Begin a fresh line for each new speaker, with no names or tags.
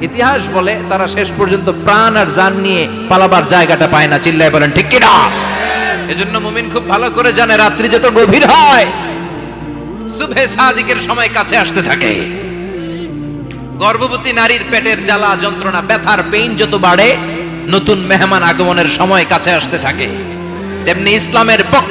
ইতিহাস বলে তারা শেষ পর্যন্ত প্রাণ আর জান নিয়ে পালাবার জায়গাটা পায় না। চিল্লায় বলেন, ঠিক কিনা? এজন্য মুমিন খুব ভালো করে জানে, রাত্রি যত গভীর হয় সুবে সাদিকের সময় কাছে আসতে থাকে। গর্ভবতী নারীর পেটের জ্বালা, যন্ত্রণা, ব্যথার পেইন যত বাড়ে, নতুন মেহমান আগমনের সময় কাছে আসতে থাকে। তেমনি ইসলামের পক্ষে